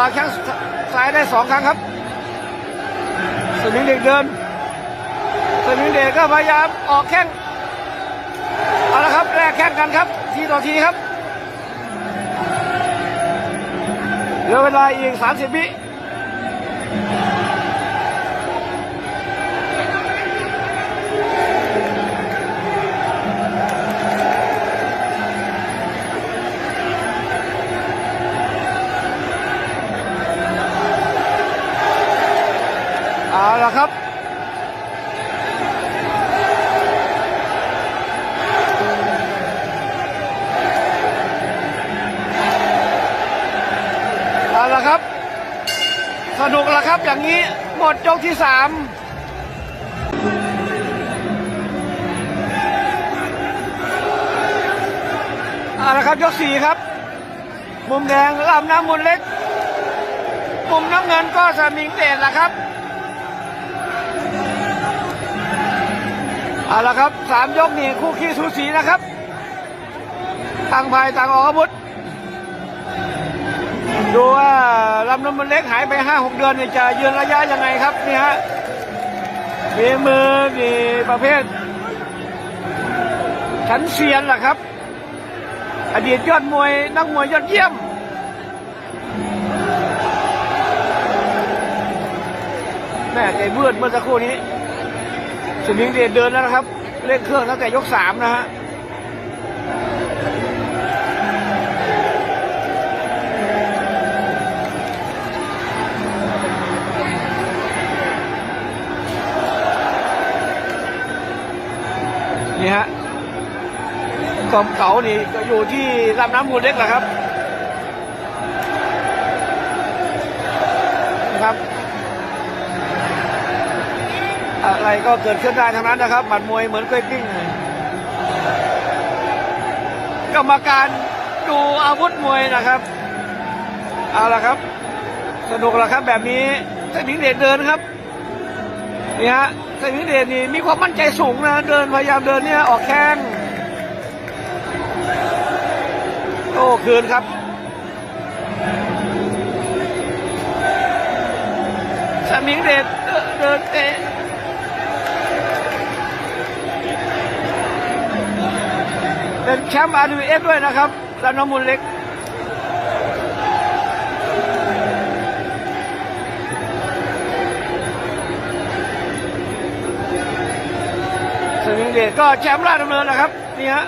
วาแข้งซ้ายได้สองครั้งครับสมิงเด็กเดินสมิงเด็กก็พยายามออกแข้งเอาละครับแลกแข้งกันครับ ทีต่อทีครับเหลือเวลาอีก30วิเอาล ครับ เอาละครับ สนุกล้วครับอย่างนี้หมดยกที่สามเอาละครับยกสี่ครับ มุมแดงลำน้ำมุนเล็ก มุมน้ำเงินก็สมิงเดชละครับ เอาละครับสามยกนี่คู่ขี้สูสีนะครับต่างฝ่ายต่างออกอาวุธดูว่าลำน้ำมันเล็กหายไปห้าหกเดือนนี่จะยืนระยะยังไงครับนี่ฮะมีมือนี่ประเภทชั้นเซียนล่ะครับ อดีตยอดมวยนักมวยยอดเยี่ยมแม่ใจเบื่อเมื่อสักครู่นี้ สมิงเดชเดินแล้วนะครับ เล่นเครื่องตั้งแต่ยกสามนะฮะนี่ฮะกอมเก๋านี่ก็อยู่ที่ลำน้ำมูลเล็กแหละครับนะครับ อะไรก็เกิดขึ้นได้ทั้งนั้นนะครับหมัดมวยเหมือนกล้วยปิ้งกรรมการดูอาวุธมวยนะครับเอาละครับ สนุกล้วครับแบบนี้เทคนิคเด็ดเดินครับนี่ฮะเซมิเดชนี่มีความมั่นใจสูงนะเดินพยายามเดินเนี่ยออกแข้งโอ้คืนครับสมิงเดชเดินเตะ เป็นแชมป์อาร์ดีเอฟด้วยนะครับลำน้ำมูลเล็กสมิงเดชก็แชมป์ราชดำเนินนะครับ นี่ฮะ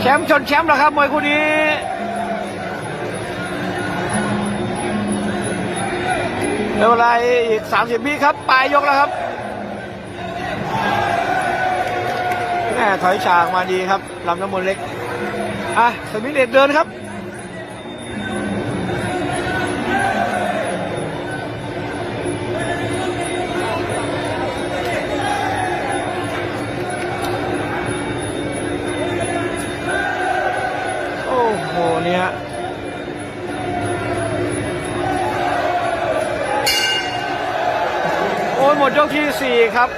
แชมป์ชนแชมป์นะครับมวยคู่นี้เหลือเวลาอีก 30วิครับปลายยกแล้วครับ ม่ถอยฉากมาดีครับลำน้ำมนต์เล็ก อะสมิเดชเดินครับโอ้โหเนี่ยฮะโอ้หมดยกที่สี่ครับ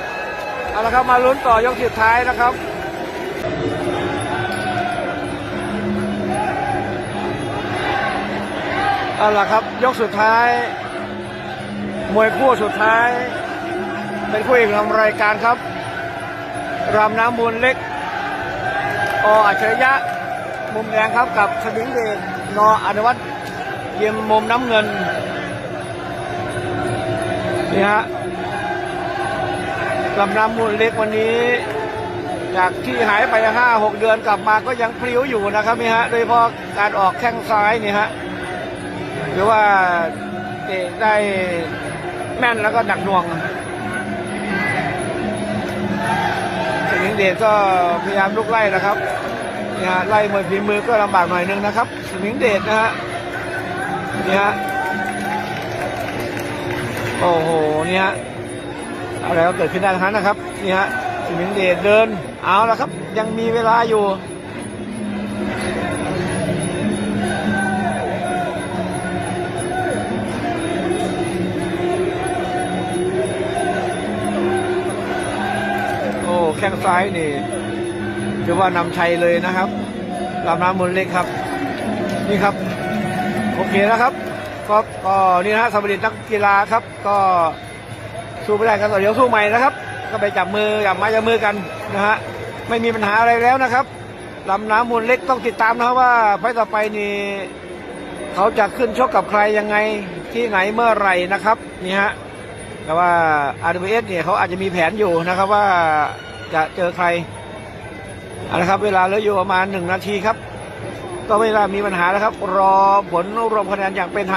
เอาละครับ มาลุ้นต่อยกสุดท้ายนะครับ เอาละครับ ยกสุดท้าย มวยคู่สุดท้าย เป็นคู่เอกของรายการครับ รามน้ำมูลเล็ก ออัจฉริยะ มุมแดงครับกับสมิงเดชนออนุวัฒน์เยี่ยมมุมน้ำเงิน นี่ฮะลำน้ำมูลเล็กวันนี้ จากที่หายไปห้าหกเดือนกลับมาก็ยังพลิ้วอยู่นะครับนี่ฮะ โดยเฉพาะการออกแข้งซ้ายนี่ฮะ หรือว่าเตะได้แม่นแล้วก็หนักหน่วงสิงเดชก็พยายามลุกไล่นะครับนี่ฮะไล่มวยฝีมือก็ลำบากหน่อยนึงนะครับสิงเดชนะฮะนี่ฮะโอ้โหนี่ฮะอะไรก็เกิดขึ้นได้ทั้งนั้นนะครับนี่ฮะสิงเดชเดินเอาละครับ ยังมีเวลาอยู่ ข้งซ้ายนี่ถือว่านำชัยเลยนะครับลำน้ำมูลเล็กครับ นี่ครับ โอเคแล้วครับก็ก็นี่นะฮะสมริตนักกีฬาครับ ก็สู้ไม่ได้กันต่อเดี๋ยวสู้ใหม่นะครับ ก็ไปจับมือจับไม้จับมือกันนะฮะไม่มีปัญหาอะไรแล้วนะครับลำน้ำมูลเล็กต้องติดตามนะครับว่าไฟต่อไปนี่เขาจะขึ้นชกกับใครยังไงที่ไหนเมื่อไหร่นะครับนี่ฮะแต่ว่า RWS เนี่ยเขาอาจจะมีแผนอยู่นะครับว่า จะเจอใครเอาละครับ เวลาเหลืออยู่ประมาณหนึ่งนาทีครับ ก็ไม่ได้มีปัญหาแล้วครับ รอผลรวมคะแนนอย่างเป็นทาง